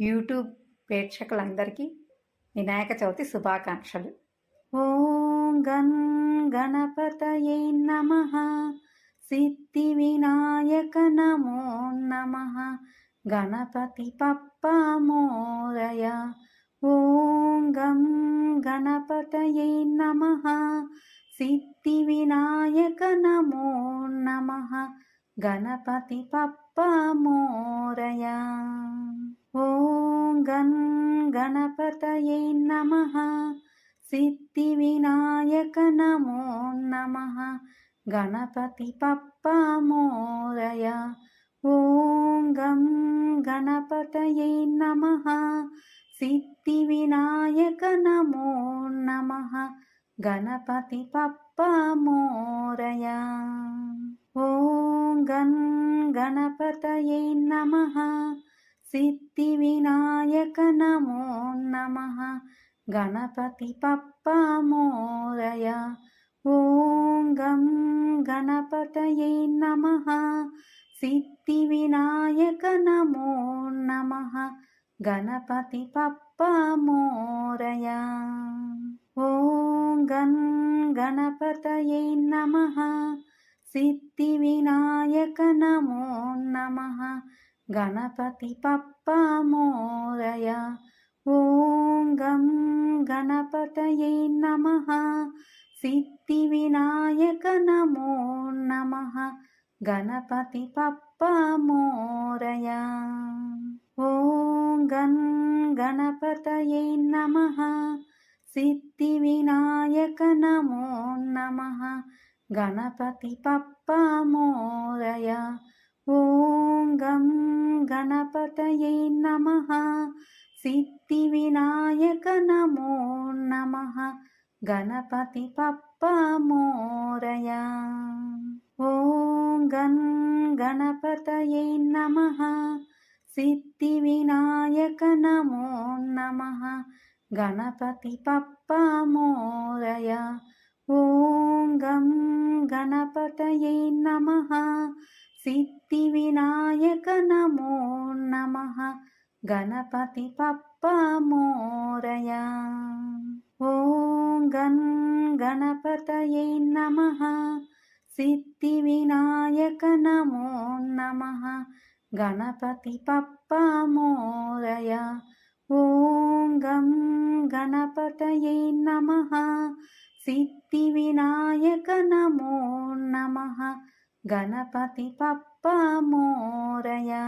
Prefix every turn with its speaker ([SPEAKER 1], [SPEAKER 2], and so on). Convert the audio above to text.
[SPEAKER 1] YouTube ప్రేక్షకులందరికీ వినాయక చవితి శుభాకాంక్షలు. ఓం gun గణపతయే నమ. సిద్ధి వినాయక నమో నమ. గణపతి పప్ప మోరయ ఓం గం గణపతయే నమ. సిద్ధి వినాయక నమో నమ. గణపతి పప్ప మోరయ. ఓం గన్ గణపతయే నమ. సిద్ధి వినాయక నమో నమ. గణపతి పప్ప మోరయ. ఓం గం గణపతయే నమ. సిద్ధి వినాయక నమో నమ. గణపతి పప్ప మోరయ. గణపతయే నమ. సిద్ధి వినాయక నమో నమ. గణపతి పప్ప మోరయ ఓం గం గణపతయే నమ. సిద్ధి వినాయక నమో నమ. గణపతి పప్ప మోరయ ఓం గం గణపతయే నమ. సిద్ధి వినాయక నమో నమ గణపతి పప్ప మోరయ ఓం గం గణపతయే నమ. సిద్ధి వినాయక నమో నమ గణపతి పప్ప మోరయ ఓం గం గణపతయే నమ. సిద్ధి వినాయక నమో నమ గణపతి పప్ప మోరయ. ఓం గం గణపతయే నమ. సిద్ధి వినాయక నమో నమ. గణపతి పప్ప మోరయ. ఓం గం గణపతయే నమ. సిద్ధి వినాయక నమో నమ. గణపతి పప్ప మోరయ. ॐ गं गणपतये नमः। सिद्धिविनायक नमो। नमः गणपति पप्प मोरय। ॐ गं गणपतये नमः। सिद्धिविनायक नमो। नमः गणपति पप् मोरय। ॐ गं गणपतये नमः। సిద్ధి వినాయక నమో నమ. గణపతి పప్ప మోరయ